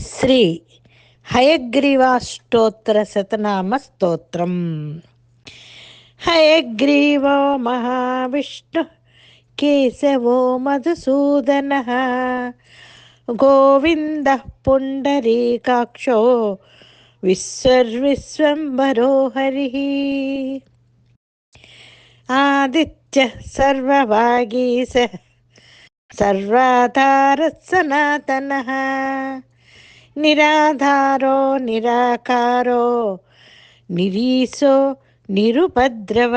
శ్రీ హయగ్రీవాష్టోత్తర శతనామ స్తోత్రం. హయగ్రీవో మహావిష్ణు కేశవో మధుసూదన గోవింద పుండరీకాక్షో విశ్వర్విశ్వంబరో హరి. ఆదిత్య సర్వవాగీశ సర్వాధార సనాతన. నిరాధారో నిరాకారో నిరీశో నిరుపద్రవ.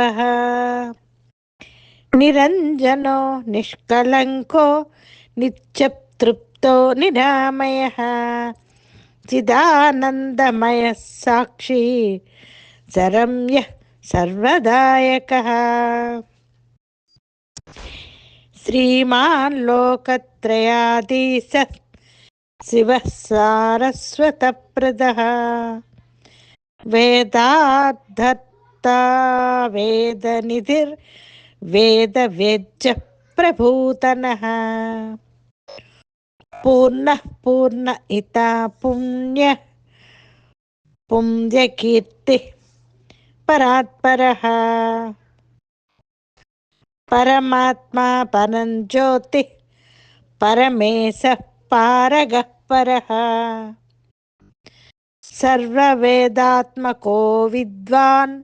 నిరంజనో నిష్కలంకో నిత్యతృప్తో నిరామయ. చిదానందమయ సాక్షి సరమ్య సర్వదాయక. శ్రీమాన్ లోకత్రయాధీశ शिवः सारस्वतप्रदः वेदाद्धत्ता वेदनिधिर्वेदवेद्यः प्रभूतनः पूर्णः पूर्ण इता पुण्यः, पुण्यकीर्तिः परात्परः। परमात्मा परं ज्योतिः परमेशः పారగ పర సర్వవేదాత్మకో విద్వాన్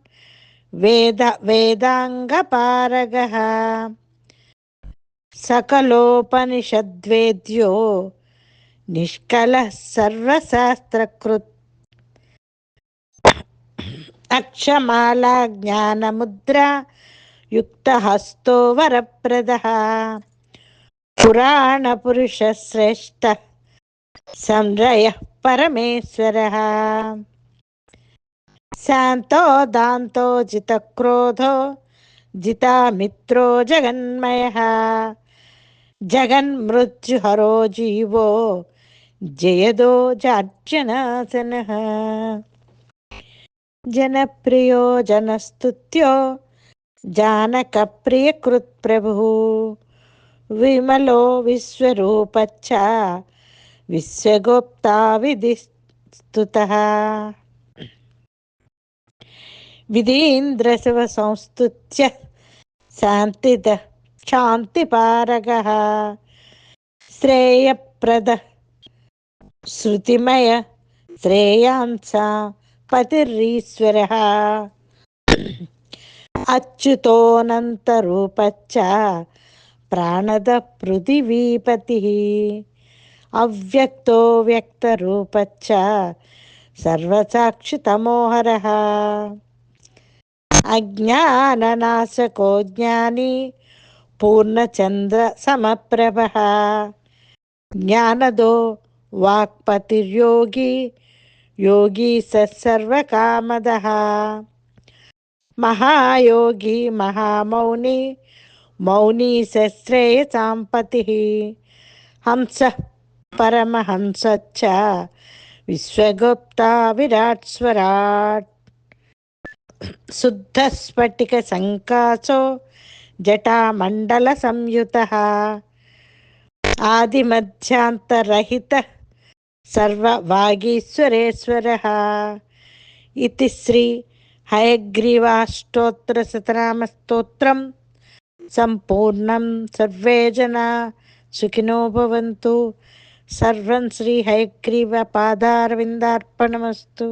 వేద వేదాంగపారగ సకలోపనిషద్వేద్యో నిష్కల సర్వశాస్త్రకృత్ అక్షమాలా జ్ఞానముద్ర యుక్తహస్తో వరప్రద पुराणपुरुषश्रेष्ठः संरयः परमेश्वरः। शान्तो दान्तो जितक्रोधो, जितामित्रो जगन्मयः। जगन्मृत्युहरो जीवो, जयदो जार्जनासनः। जनप्रियो, जनस्तुत्यो प्रभु విమలో విశ్వరూపచ్చ విశ్వగోప్తా విధిస్తుత. విధీంద్రశివ సంస్తుత్య శాంతిద శాంతిపారగ. శ్రేయప్రద శృతిమయ శ్రేయాంస పతిరీశ్వర అచ్యుతోనంతరూపచ్చ ప్రాణద పృథివీపతి అవ్యక్తో వ్యక్తరూపచ్చ సర్వసాక్షితమోహర. అజ్ఞాననాశకో జ్ఞాని పూర్ణచంద్ర సమప్రభ జ్ఞానదో వాక్పతిర్యోగి యోగి సర్వకామద మహాయోగి మహామౌని మౌనీ సశ్రేయ సాంపతి హంస పరమహంసచ్చ విశ్వగుప్త విరాట్ స్వరాట్ శుద్ధ స్ఫటిక సంకాసో జటామండల సంయుత ఆదిమధ్యాంతరహిత సర్వవాగీశ్వరేశ్వర ఇది శ్రీ హయగ్రీవాష్టోత్తర సతనామస్తోత్రం सम्पूर्णं सर्वे जना सुखिनो भवन्तु। सर्वं श्रीहयग्रीवपादारविन्दार्पणमस्तु